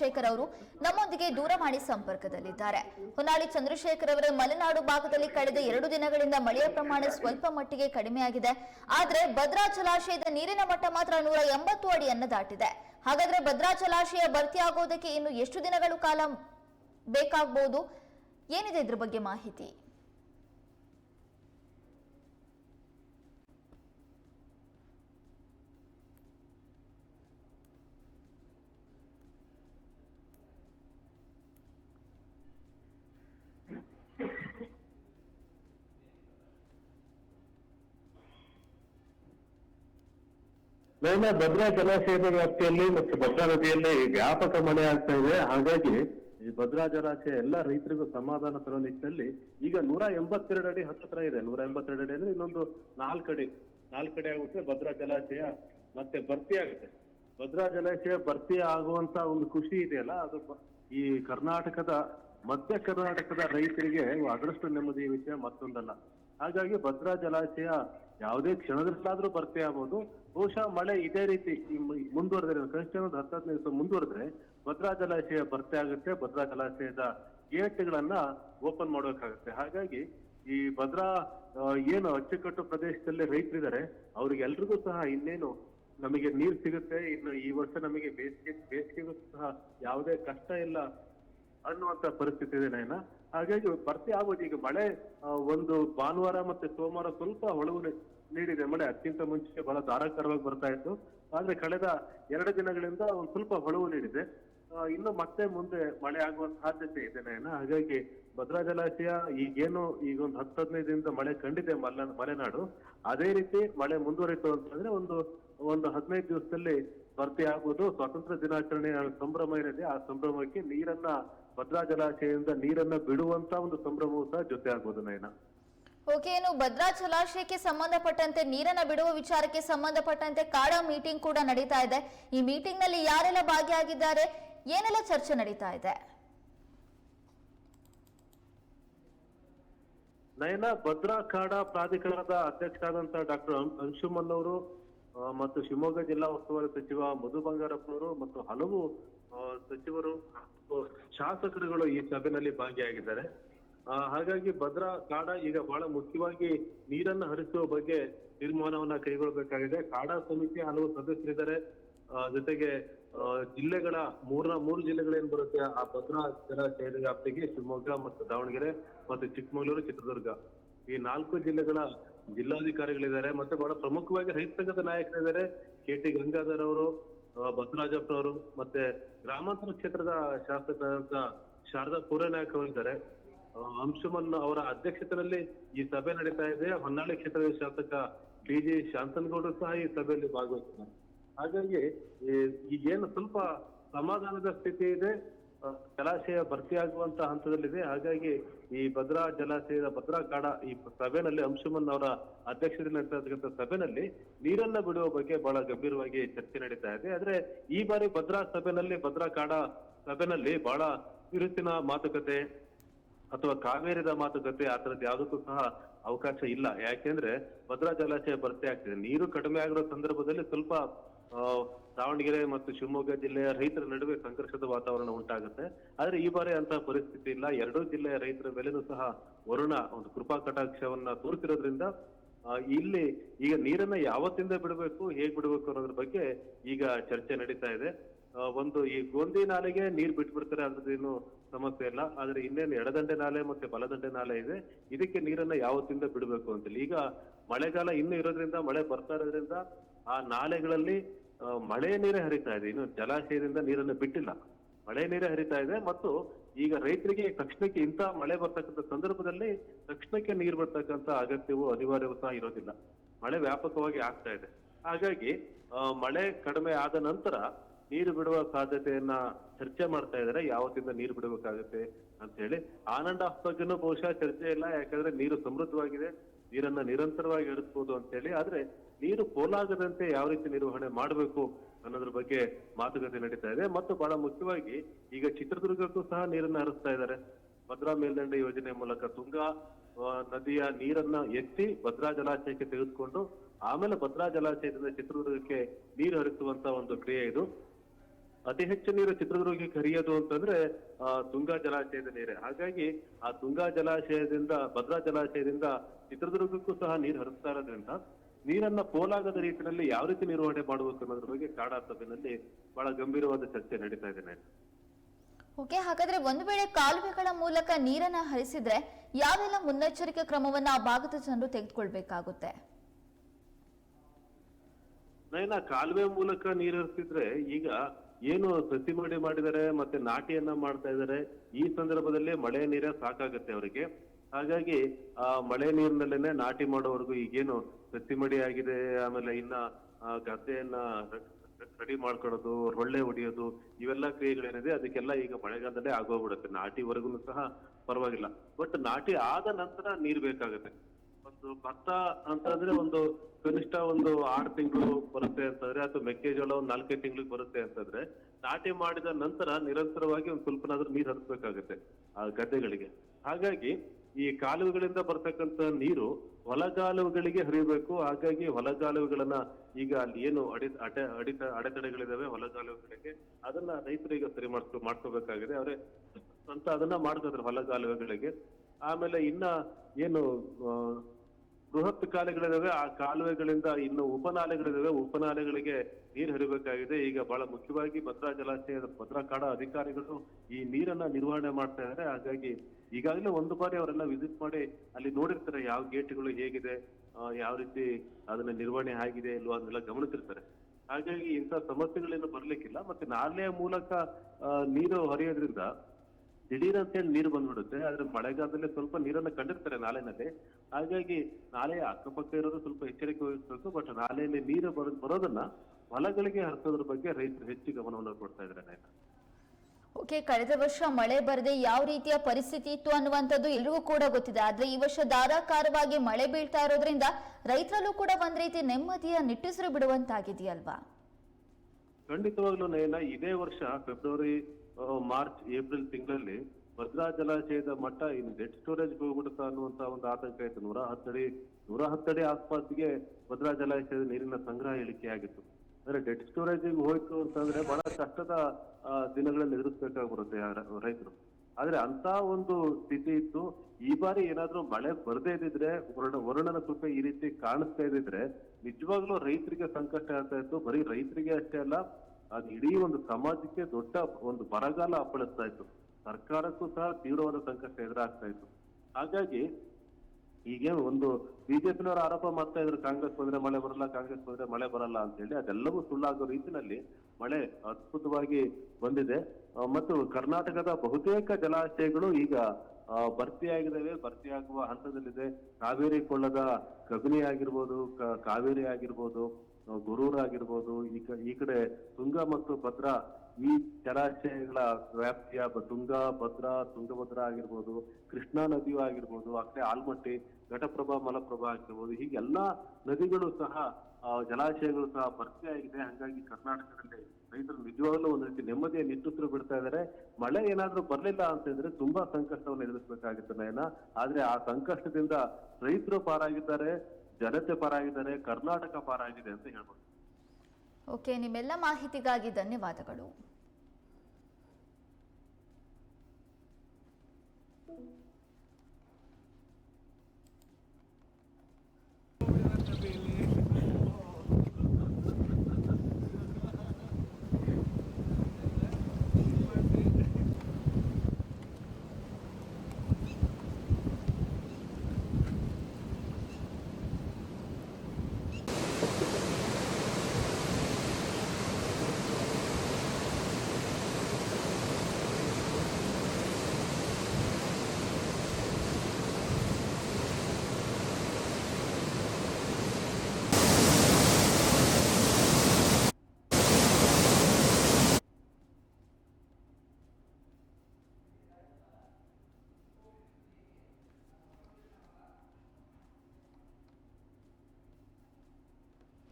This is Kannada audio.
ಚಂದ್ರಶೇಖರ್ ಅವರು ನಮ್ಮೊಂದಿಗೆ ದೂರವಾಣಿ ಸಂಪರ್ಕದಲ್ಲಿದ್ದಾರೆ. ಹೊನ್ನಾಳಿ ಚಂದ್ರಶೇಖರ್ ಅವರ ಮಲೆನಾಡು ಭಾಗದಲ್ಲಿ ಕಳೆದ ಎರಡು ದಿನಗಳಿಂದ ಮಳೆಯ ಪ್ರಮಾಣ ಸ್ವಲ್ಪ ಮಟ್ಟಿಗೆ ಕಡಿಮೆಯಾಗಿದೆ. ಆದರೆ ಭದ್ರಾ ಜಲಾಶಯದ ನೀರಿನ ಮಟ್ಟ ಮಾತ್ರ ನೂರ ಎಂಬತ್ತು ಅಡಿಯನ್ನು ದಾಟಿದೆ. ಹಾಗಾದ್ರೆ ಭದ್ರಾ ಜಲಾಶಯ ಭರ್ತಿಯಾಗೋದಕ್ಕೆ ಇನ್ನು ಎಷ್ಟು ದಿನಗಳು ಕಾಲ ಬೇಕಾಗಬಹುದು ಏನಿದೆ ಇದ್ರ ಬಗ್ಗೆ ಮಾಹಿತಿ? ನನ್ನ ಭದ್ರಾ ಜಲಾಶಯದ ವ್ಯಾಪ್ತಿಯಲ್ಲಿ ಮತ್ತು ಭದ್ರಾ ನದಿಯಲ್ಲಿ ವ್ಯಾಪಕ ಮಳೆ ಆಗ್ತಾ ಇದೆ. ಹಾಗಾಗಿ ಈ ಭದ್ರಾ ಜಲಾಶಯ ಎಲ್ಲ ರೈತರಿಗೂ ಸಮಾಧಾನ ತರೋ ನಿಟ್ಟಿನಲ್ಲಿ ಈಗ ನೂರ ಎಂಬತ್ತೆರಡು ಅಡಿ ಹತ್ತಿರ ಇದೆ. ನೂರ ಎಂಬತ್ತೆರಡು ಅಡಿ ಅಂದ್ರೆ ಇನ್ನೊಂದು ನಾಲ್ಕಡಿ ನಾಲ್ಕಡಿ ಆಗುತ್ತೆ ಭದ್ರಾ ಜಲಾಶಯ ಮತ್ತೆ ಭರ್ತಿ ಆಗುತ್ತೆ. ಭದ್ರಾ ಜಲಾಶಯ ಭರ್ತಿ ಆಗುವಂತ ಒಂದು ಖುಷಿ ಇದೆಯಲ್ಲ, ಅದು ಈ ಕರ್ನಾಟಕದ, ಮಧ್ಯ ಕರ್ನಾಟಕದ ರೈತರಿಗೆ ಅದರಷ್ಟು ನೆಮ್ಮದಿ ವಿಷಯ ಮತ್ತೊಂದಲ್ಲ. ಹಾಗಾಗಿ ಭದ್ರಾ ಜಲಾಶಯ ಯಾವುದೇ ಕ್ಷಣದಲ್ಲಾದ್ರೂ ಭರ್ತಿ ಆಗ್ಬೋದು. ಬಹುಶಃ ಮಳೆ ಇದೇ ರೀತಿ ಮುಂದುವರೆದ್ರೆ, ಕನಿಷ್ಠ ಒಂದು ಹತ್ತು ಹದಿನೈದು ದಿವಸ ಮುಂದುವರೆದ್ರೆ ಭದ್ರಾ ಜಲಾಶಯ ಭರ್ತಿ ಆಗುತ್ತೆ. ಭದ್ರಾ ಜಲಾಶಯದ ಗೇಟ್ಗಳನ್ನ ಓಪನ್ ಮಾಡಬೇಕಾಗುತ್ತೆ. ಹಾಗಾಗಿ ಈ ಭದ್ರಾ ಏನು ಅಚ್ಚುಕಟ್ಟು ಪ್ರದೇಶದಲ್ಲಿ ರೈತರಿದ್ದಾರೆ, ಅವ್ರಿಗೆಲ್ರಿಗೂ ಸಹ ಇನ್ನೇನು ನಮಗೆ ನೀರು ಸಿಗುತ್ತೆ, ಇನ್ನು ಈ ವರ್ಷ ನಮಗೆ ಬೇಸಿಗೆ, ಬೇಸಿಗೆಗೂ ಸಹ ಯಾವುದೇ ಕಷ್ಟ ಇಲ್ಲ ಅನ್ನುವಂತ ಪರಿಸ್ಥಿತಿ ಇದೆ ನಯನ ಹಾಗಾಗಿ ಭರ್ತಿ ಆಗೋದು ಈಗ ಮಳೆ ಒಂದು ಭಾನುವಾರ ಮತ್ತೆ ಸೋಮವಾರ ಸ್ವಲ್ಪ ಹೊಳವು ನೀಡಿದೆ. ಮಳೆ ಅದಕ್ಕಿಂತ ಮುಂಚೆ ಬಹಳ ಧಾರಾಕಾರವಾಗಿ ಬರ್ತಾ ಇತ್ತು. ಆದ್ರೆ ಕಳೆದ ಎರಡು ದಿನಗಳಿಂದ ಒಂದು ಸ್ವಲ್ಪ ಹೊಳವು ನೀಡಿದೆ. ಇನ್ನು ಮತ್ತೆ ಮುಂದೆ ಮಳೆ ಆಗುವ ಸಾಧ್ಯತೆ ಇದೆ ನಯನ. ಹಾಗಾಗಿ ಭದ್ರಾ ಜಲಾಶಯ ಈಗೇನು ಈಗ ಒಂದು ಹತ್ತು ಹದಿನೈದು ದಿನದ ಮಳೆ ಕಂಡಿದೆ ಮಲ್ಲ ಮಲೆನಾಡು. ಅದೇ ರೀತಿ ಮಳೆ ಮುಂದುವರಿತು ಅಂತಂದ್ರೆ ಒಂದು ಒಂದು ಹದಿನೈದು ದಿವಸದಲ್ಲಿ ಭರ್ತಿ ಆಗುವುದು ಸ್ವಾತಂತ್ರ್ಯ ದಿನಾಚರಣೆಯ ಸಂಭ್ರಮ ಏನಿದೆ ಆ ಸಂಭ್ರಮಕ್ಕೆ ನೀರನ್ನ ಭದ್ರಾ ಜಲಾಶಯದಿಂದ ನೀರನ್ನ ಬಿಡುವಂತ ಒಂದು ಸಂಭ್ರಮವೂ ಸಹ ಜೊತೆ ಆಗ್ಬೋದು ನಯನ. ಓಕೆ ಏನು ಭದ್ರಾ ಜಲಾಶಯಕ್ಕೆ ಸಂಬಂಧಪಟ್ಟಂತೆ ನೀರನ್ನ ಬಿಡುವ ವಿಚಾರಕ್ಕೆ ಸಂಬಂಧಪಟ್ಟಂತೆ ಕಾಡ ಮೀಟಿಂಗ್ ಕೂಡ ನಡೀತಾ ಇದೆ. ಈ ಮೀಟಿಂಗ್ನಲ್ಲಿ ಯಾರೆಲ್ಲ ಭಾಗಿಯಾಗಿದ್ದಾರೆ? ಏನೆಲ್ಲ ಚರ್ಚೆ ನಡೀತಾ ಇದೆ? ನಯನ, ಭದ್ರಾ ಕಾಡ ಪ್ರಾಧಿಕಾರದ ಅಧ್ಯಕ್ಷರಾದಂತಹ ಡಾಕ್ಟರ್ ಅಂಶುಮನ್ ಅವರು ಮತ್ತು ಶಿವಮೊಗ್ಗ ಜಿಲ್ಲಾ ಉಸ್ತುವಾರಿ ಸಚಿವ ಮಧು ಬಂಗಾರಪ್ಪನವರು ಮತ್ತು ಹಲವು ಸಚಿವರು ಶಾಸಕರುಗಳು ಈ ಸಭೆಯಲ್ಲಿ ಭಾಗಿಯಾಗಿದ್ದಾರೆ. ಹಾಗಾಗಿ ಭದ್ರಾ ಕಾಡ ಈಗ ಬಹಳ ಮುಖ್ಯವಾಗಿ ನೀರನ್ನು ಹರಿಸುವ ಬಗ್ಗೆ ತೀರ್ಮಾನವನ್ನ ಕೈಗೊಳ್ಳಬೇಕಾಗಿದೆ ಕಾಡ ಸಮಿತಿ ಹಲವು ಸದಸ್ಯರಿದ್ದಾರೆ. ಜೊತೆಗೆ ಜಿಲ್ಲೆಗಳ ಮೂರ ಮೂರು ಜಿಲ್ಲೆಗಳೇನ್ ಬರುತ್ತೆ? ಆ ಭದ್ರಾ ಜಲಾಶಯದ ವ್ಯಾಪ್ತಿಗೆ ಶಿವಮೊಗ್ಗ ಮತ್ತು ದಾವಣಗೆರೆ ಮತ್ತು ಚಿಕ್ಕಮಗಳೂರು, ಚಿತ್ರದುರ್ಗ. ಈ ನಾಲ್ಕು ಜಿಲ್ಲೆಗಳ ಜಿಲ್ಲಾಧಿಕಾರಿಗಳಿದ್ದಾರೆ ಮತ್ತೆ ಬಹಳ ಪ್ರಮುಖವಾಗಿ ರೈತ ಸಂಘದ ನಾಯಕರಿದ್ದಾರೆ. ಕೆ ಟಿ ಗಂಗಾಧರ್ ಅವರು ಬಸವರಾಜಪ್ಪ ಅವರು ಮತ್ತೆ ಗ್ರಾಮಾಂತರ ಕ್ಷೇತ್ರದ ಶಾಸಕರಾದ ಶಾರದಾ ಪೂರನಾಯಕ್ ಅವರಿದ್ದಾರೆ. ಅಂಶುಮನ್ ಅವರ ಅಧ್ಯಕ್ಷತೆಯಲ್ಲಿ ಈ ಸಭೆ ನಡೀತಾ ಇದೆ. ಹೊನ್ನಾಳಿ ಕ್ಷೇತ್ರದ ಶಾಸಕ ಬಿ ಜೆ ಶಾಂತನಗೌಡರು ಸಹ ಈ ಸಭೆಯಲ್ಲಿ ಭಾಗವಹಿಸಿದ್ದಾರೆ. ಹಾಗಾಗಿ, ಈ- ಏನು ಸ್ವಲ್ಪ ಸಮಾಧಾನದ ಸ್ಥಿತಿ ಇದೆ. ಜಲಾಶಯ ಭರ್ತಿಯಾಗುವಂತ ಹಂತದಲ್ಲಿದೆ. ಹಾಗಾಗಿ ಈ ಭದ್ರಾ ಜಲಾಶಯದ ಭದ್ರಾ ಕಾಡ ಈ ಸಭೆನಲ್ಲಿ ಅಂಶುಮನ್ ಅವರ ಅಧ್ಯಕ್ಷತೆಯಲ್ಲಿ ನಡೀತಾ ಇರ್ತಕ್ಕಂಥ ಸಭೆನಲ್ಲಿ ನೀರನ್ನ ಬಿಡುವ ಬಗ್ಗೆ ಬಹಳ ಗಂಭೀರವಾಗಿ ಚರ್ಚೆ ನಡೀತಾ ಇದೆ. ಆದ್ರೆ ಈ ಬಾರಿ ಭದ್ರಾ ಸಭೆನಲ್ಲಿ ಭದ್ರಾ ಕಾಡ ಸಭೆನಲ್ಲಿ ಬಹಳ ಬಿರುಸಿನ ಮಾತುಕತೆ ಅಥವಾ ಕಾವೇರಿದ ಮಾತುಕತೆ ಆ ತರದ್ ಯಾವುದಕ್ಕೂ ಸಹ ಅವಕಾಶ ಇಲ್ಲ. ಯಾಕೆಂದ್ರೆ ಭದ್ರಾ ಜಲಾಶಯ ಭರ್ತಿ ಆಗ್ತಿದೆ. ನೀರು ಕಡಿಮೆ ಆಗಿರೋ ಸಂದರ್ಭದಲ್ಲಿ ಸ್ವಲ್ಪ ದಾವಣಗೆರೆ ಮತ್ತು ಶಿವಮೊಗ್ಗ ಜಿಲ್ಲೆಯ ರೈತರ ನಡುವೆ ಸಂಘರ್ಷದ ವಾತಾವರಣ ಉಂಟಾಗುತ್ತೆ. ಆದ್ರೆ ಈ ಬಾರಿ ಅಂತ ಪರಿಸ್ಥಿತಿ ಇಲ್ಲ. ಎರಡೂ ಜಿಲ್ಲೆಯ ರೈತರ ಮೇಲೆನೂ ಸಹ ವರುಣ, ಒಂದು ಕೃಪಾ ಕಟಾಕ್ಷವನ್ನ ತೋರಿಸಿರೋದ್ರಿಂದ ಇಲ್ಲಿ ಈಗ ನೀರನ್ನ ಯಾವತ್ತಿಂದ ಬಿಡಬೇಕು, ಹೇಗ್ ಬಿಡಬೇಕು ಅನ್ನೋದ್ರ ಬಗ್ಗೆ ಈಗ ಚರ್ಚೆ ನಡೀತಾ ಇದೆ. ಒಂದು ಈ ಗೋಂದಿ ನಾಲೆಗೆ ನೀರ್ ಬಿಟ್ಬಿಡ್ತಾರೆ ಅನ್ನೋದೇನು ಸಮಸ್ಯೆ ಇಲ್ಲ. ಆದ್ರೆ ಇನ್ನೇನು ಎಡದಂಡೆ ನಾಲೆ ಮತ್ತೆ ಬಲದಂಡೆ ನಾಲೆ ಇದೆ. ಇದಕ್ಕೆ ನೀರನ್ನ ಯಾವತ್ತಿಂದ ಬಿಡಬೇಕು ಅಂತೇಳಿ. ಈಗ ಮಳೆಗಾಲ ಇನ್ನು ಇರೋದ್ರಿಂದ, ಮಳೆ ಬರ್ತಾ ಇರೋದ್ರಿಂದ ಆ ನಾಲೆಗಳಲ್ಲಿ ಮಳೆ ನೀರೇ ಹರಿತಾ ಇದೆ. ಇನ್ನು ಜಲಾಶಯದಿಂದ ನೀರನ್ನು ಬಿಟ್ಟಿಲ್ಲ. ಮಳೆ ನೀರೇ ಹರಿತಾ ಇದೆ ಮತ್ತು ಈಗ ರೈತರಿಗೆ ತಕ್ಷಣಕ್ಕೆ ಇಂಥ ಮಳೆ ಬರ್ತಕ್ಕಂಥ ಸಂದರ್ಭದಲ್ಲಿ ತಕ್ಷಣಕ್ಕೆ ನೀರು ಬರ್ತಕ್ಕಂಥ ಅಗತ್ಯವೂ ಅನಿವಾರ್ಯವೂ ಸಹ ಇರೋದಿಲ್ಲ. ಮಳೆ ವ್ಯಾಪಕವಾಗಿ ಆಗ್ತಾ ಇದೆ. ಹಾಗಾಗಿ ಮಳೆ ಕಡಿಮೆ ಆದ ನಂತರ ನೀರು ಬಿಡುವ ಸಾಧ್ಯತೆಯನ್ನ ಚರ್ಚೆ ಮಾಡ್ತಾ ಇದ್ದಾರೆ. ಯಾವತ್ತಿಂದ ನೀರು ಬಿಡಬೇಕಾಗುತ್ತೆ ಅಂತ ಹೇಳಿ. ಆನಂದ್ ಆಫ್ ಬಹುಶಃ ಚರ್ಚೆ ಇಲ್ಲ. ಯಾಕಂದ್ರೆ ನೀರು ಸಮೃದ್ಧವಾಗಿದೆ. ನೀರನ್ನ ನಿರಂತರವಾಗಿ ಹರಿಸ್ಬೋದು ಅಂತ ಹೇಳಿ. ಆದ್ರೆ ನೀರು ಪೋಲಾಗದಂತೆ ಯಾವ ರೀತಿ ನಿರ್ವಹಣೆ ಮಾಡಬೇಕು ಅನ್ನೋದ್ರ ಬಗ್ಗೆ ಮಾತುಕತೆ ನಡೀತಾ ಇದೆ. ಮತ್ತು ಬಹಳ ಮುಖ್ಯವಾಗಿ ಈಗ ಚಿತ್ರದುರ್ಗಕ್ಕೂ ಸಹ ನೀರನ್ನ ಹರಿಸ್ತಾ ಇದ್ದಾರೆ. ಭದ್ರಾ ಮೇಲ್ದಂಡೆ ಯೋಜನೆ ಮೂಲಕ ತುಂಗಾ ನದಿಯ ನೀರನ್ನ ಎತ್ತಿ ಭದ್ರಾ ಜಲಾಶಯಕ್ಕೆ ತೆಗೆದುಕೊಂಡು ಆಮೇಲೆ ಭದ್ರಾ ಜಲಾಶಯದಿಂದ ಚಿತ್ರದುರ್ಗಕ್ಕೆ ನೀರು ಹರಿಸುವಂತ ಒಂದು ಕ್ರಿಯೆ ಇದು. ಅತಿ ಹೆಚ್ಚು ನೀರು ಚಿತ್ರದುರ್ಗಕ್ಕೆ ಹರಿಯೋದು ಅಂತಂದ್ರೆ ಆ, ತುಂಗಾ ಜಲಾಶಯದ ನೀರೇ. ಹಾಗಾಗಿ ಆ ತುಂಗಾ ಜಲಾಶಯದಿಂದ ಭದ್ರಾ ಜಲಾಶಯದಿಂದ ಚಿತ್ರದುರ್ಗಕ್ಕೂ ಸಹ ನೀರು ಹರಿಸ್ತಾ ಇರೋದ್ರಿಂದ ನೀರನ್ನ ಪೋಲಾಗದ ರೀತಿಯಲ್ಲಿ ಯಾವ ರೀತಿ ನಿರ್ವಹಣೆ ಮಾಡಬೇಕು ಅನ್ನೋದ್ರ ಬಗ್ಗೆ ಕಾಡಾ ಸಭೆಯಲ್ಲಿ ಬಹಳ ಗಂಭೀರವಾದ ಚರ್ಚೆ ನಡೀತಾ ಇದೆ ಓಕೆ ಹಾಗಾದ್ರೆ ಒಂದು ವೇಳೆ ಕಾಲುವೆಗಳ ಮೂಲಕ ನೀರನ್ನ ಹರಿಸಿದ್ರೆ ಯಾವೆಲ್ಲ ಮುನ್ನೆಚ್ಚರಿಕೆ ಕ್ರಮವನ್ನ ಆ ಭಾಗದ ಜನರು ತೆಗೆದುಕೊಳ್ಬೇಕಾಗುತ್ತೆ? ನಯನ ಕಾಲುವೆ ಮೂಲಕ ನೀರು ಹರಿಸಿದ್ರೆ ಈಗ ಏನು ಸಸಿ ಮಡಿ ಮಾಡಿದ್ದಾರೆ ಮತ್ತೆ ನಾಟಿಯನ್ನ ಮಾಡ್ತಾ ಇದ್ದಾರೆ, ಈ ಸಂದರ್ಭದಲ್ಲಿ ಮಳೆ ನೀರೇ ಸಾಕಾಗುತ್ತೆ ಅವರಿಗೆ. ಹಾಗಾಗಿ ಆ ಮಳೆ ನೀರಿನಲ್ಲೇನೆ ನಾಟಿ ಮಾಡೋವರೆಗೂ ಈಗೇನು ಸಸಿ ಮಡಿ ಆಗಿದೆ, ಆಮೇಲೆ ಇನ್ನ ಗದ್ದೆಯನ್ನ ರೆಡಿ ಮಾಡ್ಕೊಳ್ಳೋದು, ರೊಳ್ಳೆ ಹೊಡಿಯೋದು, ಇವೆಲ್ಲ ಕ್ರಿಯೆಗಳೇನಿದೆ, ಅದಕ್ಕೆಲ್ಲ ಈಗ ಮಳೆಗಾಲದಲ್ಲೇ ಆಗೋಗ್ಬಿಡುತ್ತೆ. ನಾಟಿವರೆಗೂ ಸಹ ಪರವಾಗಿಲ್ಲ. ಬಟ್ ನಾಟಿ ಆದ ನಂತರ ನೀರ್ ಬೇಕಾಗುತ್ತೆ. ಭತ್ತ ಅಂತಂದ್ರೆ ಒಂದು ಕನಿಷ್ಠ ಒಂದು ಆರು ತಿಂಗಳು ಬರುತ್ತೆ ಅಂತಂದ್ರೆ, ಅಥವಾ ಮೆಕ್ಕೆಜೋಳ ಒಂದು ನಾಲ್ಕೈದು ತಿಂಗಳಿಗೆ ಬರುತ್ತೆ ಅಂತಂದ್ರೆ, ನಾಟಿ ಮಾಡಿದ ನಂತರ ನಿರಂತರವಾಗಿ ಒಂದು ಸ್ವಲ್ಪನಾದ್ರೂ ನೀರು ಹರಿಸ್ಬೇಕಾಗುತ್ತೆ ಆ ಗದ್ದೆಗಳಿಗೆ. ಹಾಗಾಗಿ ಈ ಕಾಲುವೆಗಳಿಂದ ಬರ್ತಕ್ಕಂತ ನೀರು ಹೊಲಗಾಲುವೆಗಳಿಗೆ ಹರಿಬೇಕು. ಹಾಗಾಗಿ ಹೊಲಗಾಲುವೆಗಳನ್ನ ಈಗ ಅಲ್ಲಿ ಏನು ಅಡಿ, ಅಡೆ, ಅಡಿತ, ಅಡೆತಡೆಗಳಿದಾವೆ, ಹೊಲಗಾಲುವೆಗಳಿಗೆ ಅದನ್ನ ರೈತರಿಗೆ ಸರಿ ಮಾಡ್ಕೊ, ಮಾಡ್ಕೋಬೇಕಾಗಿದೆ. ಅವ್ರೆ ಸ್ವಂತ ಅದನ್ನ ಮಾಡ್ತಿದ್ರು ಹೊಲಗಾಲುವೆಗಳಿಗೆ. ಆಮೇಲೆ ಇನ್ನ ಏನು ಬೃಹತ್ ಕಾಲುಗಳಿದಾವೆ, ಆ ಕಾಲುವೆಗಳಿಂದ ಇನ್ನು ಉಪನಾಲೆಗಳಿದಾವೆ. ಉಪನಾಲೆಗಳಿಗೆ ನೀರು ಹರಿಬೇಕಾಗಿದೆ. ಈಗ ಬಹಳ ಮುಖ್ಯವಾಗಿ ಭದ್ರಾ ಜಲಾಶಯದ, ಭದ್ರಾ ಕಾಡ ಅಧಿಕಾರಿಗಳು ಈ ನೀರನ್ನ ನಿರ್ವಹಣೆ ಮಾಡ್ತಾ ಇದ್ದಾರೆ. ಹಾಗಾಗಿ ಈಗಾಗಲೇ ಒಂದು ಬಾರಿ ಅವರೆಲ್ಲ ವಿಸಿಟ್ ಮಾಡಿ ಅಲ್ಲಿ ನೋಡಿರ್ತಾರೆ ಯಾವ ಗೇಟ್ಗಳು ಹೇಗಿದೆ ಯಾವ ರೀತಿ ಅದನ್ನ ನಿರ್ವಹಣೆ ಆಗಿದೆ ಇಲ್ವಾ ಅದನ್ನೆಲ್ಲ ಗಮನಿಸಿರ್ತಾರೆ. ಹಾಗಾಗಿ ಇಂಥ ಸಮಸ್ಯೆಗಳೇನು ಬರ್ಲಿಕ್ಕಿಲ್ಲ. ಮತ್ತೆ ನಾಲೆಯ ಮೂಲಕ ನೀರು ಹರಿಯೋದ್ರಿಂದ ದಿಢೀರ್ ಅಂತೇಳಿ ನೀರು ಬಂದ್ಬಿಡುತ್ತೆ. ಆದ್ರೆ ಮಳೆಗಾಲದಲ್ಲಿ ಸ್ವಲ್ಪ ನೀರನ್ನ ಕಂಡಿರ್ತಾರೆ ನಾಲೆನಲ್ಲಿ. ಹಾಗಾಗಿ ನಾಲೆಯ ಅಕ್ಕಪಕ್ಕ ಇರೋದು ಸ್ವಲ್ಪ ಎಚ್ಚರಿಕೆ ವಹಿಸಬೇಕು ಬಟ್ ನಾಲೆಯಲ್ಲಿ ನೀರು ಬರೋ ಬರೋದನ್ನ ಹೊಲಗಳಿಗೆ ಹರಿಸೋದ್ರ ಬಗ್ಗೆ ರೈತರು ಹೆಚ್ಚು ಗಮನವನ್ನು ಕೊಡ್ತಾ ಇದ್ದಾರೆ ನಾಯಕ. ಓಕೆ ಕಳೆದ ವರ್ಷ ಮಳೆ ಬರದೆ ಯಾವ ರೀತಿಯ ಪರಿಸ್ಥಿತಿ ಇತ್ತು ಅನ್ನುವಂಥದ್ದು ಎಲ್ರಿಗೂ ಕೂಡ ಗೊತ್ತಿದೆ. ಆದ್ರೆ ಈ ವರ್ಷ ಧಾರಾಕಾರವಾಗಿ ಮಳೆ ಬೀಳ್ತಾ ಇರೋದ್ರಿಂದ ರೈತರಲ್ಲೂ ಕೂಡ ಒಂದ್ ರೀತಿ ನೆಮ್ಮದಿಯ ನಿಟ್ಟುಸಿರು ಬಿಡುವಂತಾಗಿದೆಯಲ್ವಾ? ಖಂಡಿತವಾಗ್ಲೂ ನಯನ ಇದೇ ವರ್ಷ ಫೆಬ್ರವರಿ ಮಾರ್ಚ್ ಏಪ್ರಿಲ್ ತಿಂಗಳಲ್ಲಿ ಭದ್ರಾ ಜಲಾಶಯದ ಮಟ್ಟ ಇನ್ನು ಡೆಡ್ ಸ್ಟೋರೇಜ್ ಹೋಗ್ಬಿಡುತ್ತಾ ಅನ್ನುವಂತ ಒಂದು ಆತಂಕ ಇತ್ತು. ನೂರ ಹತ್ತಡಿ ನೂರ ಹತ್ತಡಿ ಆಸ್ಪಾಸಿಗೆ ಭದ್ರಾ ಜಲಾಶಯದ ನೀರಿನ ಸಂಗ್ರಹ ಇಳಿಕೆ ಆಗಿತ್ತು. ಅಂದ್ರೆ ಡೆಡ್ ಸ್ಟೋರೇಜ್ ಹೋಯ್ತು ಅಂತಂದ್ರೆ ಬಹಳ ಕಷ್ಟದ ದಿನಗಳಲ್ಲಿ ಎದುರಿಸಬೇಕಾಗ್ಬರುತ್ತೆ ರೈತರು. ಆದ್ರೆ ಅಂತ ಒಂದು ಸ್ಥಿತಿ ಇತ್ತು. ಈ ಬಾರಿ ಏನಾದ್ರೂ ಮಳೆ ಬರದೇ ಇದ್ದಿದ್ರೆ, ವರ್ಣ, ವರ್ಣನ ಕೃಪೆ ಈ ರೀತಿ ಕಾಣಿಸ್ತಾ ಇದ್ದಿದ್ರೆ ನಿಜವಾಗ್ಲೂ ರೈತರಿಗೆ ಸಂಕಷ್ಟ ಆಗ್ತಾ ಇತ್ತು. ಬರೀ ರೈತರಿಗೆ ಅಷ್ಟೇ ಅಲ್ಲ, ಅದು ಇಡೀ ಒಂದು ಸಮಾಜಕ್ಕೆ ದೊಡ್ಡ ಒಂದು ಬರಗಾಲ ಅಪ್ಪಳಿಸ್ತಾ ಇತ್ತು. ಸರ್ಕಾರಕ್ಕೂ ಸಹ ತೀವ್ರವಾದ ಸಂಕಷ್ಟ ಎದುರಾಗ್ತಾ ಇತ್ತು. ಹಾಗಾಗಿ ಈಗೇನು ಒಂದು ಬಿಜೆಪಿನವರು ಆರೋಪ ಮಾಡ್ತಾ ಇದ್ರು, ಕಾಂಗ್ರೆಸ್ ಬಂದ್ರೆ ಮಳೆ ಬರಲ್ಲ, ಕಾಂಗ್ರೆಸ್ ಬಂದ್ರೆ ಮಳೆ ಬರಲ್ಲ ಅಂತ ಹೇಳಿ ಅದೆಲ್ಲವೂ ಸುಳ್ಳಾಗೋ ರೀತಿನಲ್ಲಿ ಮಳೆ ಅದ್ಭುತವಾಗಿ ಬಂದಿದೆ. ಮತ್ತು ಕರ್ನಾಟಕದ ಬಹುತೇಕ ಜಲಾಶಯಗಳು ಈಗ ಭರ್ತಿಯಾಗಿದ್ದಾವೆ ಭರ್ತಿಯಾಗುವ ಹಂತದಲ್ಲಿದೆ. ಕಾವೇರಿ ಕೊಳ್ಳದ ಕಬಿನಿ ಆಗಿರ್ಬೋದು ಕಾವೇರಿ ಆಗಿರ್ಬೋದು ಗೊರೂರ್ ಆಗಿರ್ಬೋದು, ಈ ಕಡೆ ತುಂಗಾ ಮತ್ತು ಭದ್ರಾ ಈ ಜಲಾಶಯಗಳ ವ್ಯಾಪ್ತಿಯ ತುಂಗಾ, ಭದ್ರಾ ತುಂಗಭದ್ರಾ ಆಗಿರ್ಬೋದು, ಕೃಷ್ಣಾ ನದಿಯು ಆಗಿರ್ಬೋದು, ಆ ಕಡೆ ಆಲ್ಮಟ್ಟಿ, ಘಟಪ್ರಭಾ, ಮಲಪ್ರಭಾ ಆಗಿರ್ಬೋದು ಹೀಗೆಲ್ಲಾ ನದಿಗಳು ಸಹ ಜಲಾಶಯಗಳು ಸಹ ಭರ್ತಿಯಾಗಿದೆ ಹಾಗಾಗಿ ಕರ್ನಾಟಕದಲ್ಲಿ ರೈತರು ನಿಜವಾಗ್ಲೂ ಒಂದು ರೀತಿ ನೆಮ್ಮದಿಯ ನಿಟ್ಟುಸಿರು ಬಿಡ್ತಾ ಇದ್ದಾರೆ. ಮಳೆ ಏನಾದ್ರೂ ಬರ್ಲಿಲ್ಲ ಅಂತಂದ್ರೆ ತುಂಬಾ ಸಂಕಷ್ಟವನ್ನು ಎದುರಿಸಬೇಕಾಗುತ್ತೆ ನಯನ. ಆದ್ರೆ ಆ ಸಂಕಷ್ಟದಿಂದ ರೈತರು ಪಾರಾಗಿದ್ದಾರೆ, ಜನತೆ ಪಾರಾಗಿದ್ದಾರೆ, ಕರ್ನಾಟಕ ಪಾರಾಗಿದೆ ಅಂತ ಹೇಳ್ಬೋದು. ಓಕೆ, ನಿಮ್ಮೆಲ್ಲ ಮಾಹಿತಿಗಾಗಿ ಧನ್ಯವಾದಗಳು.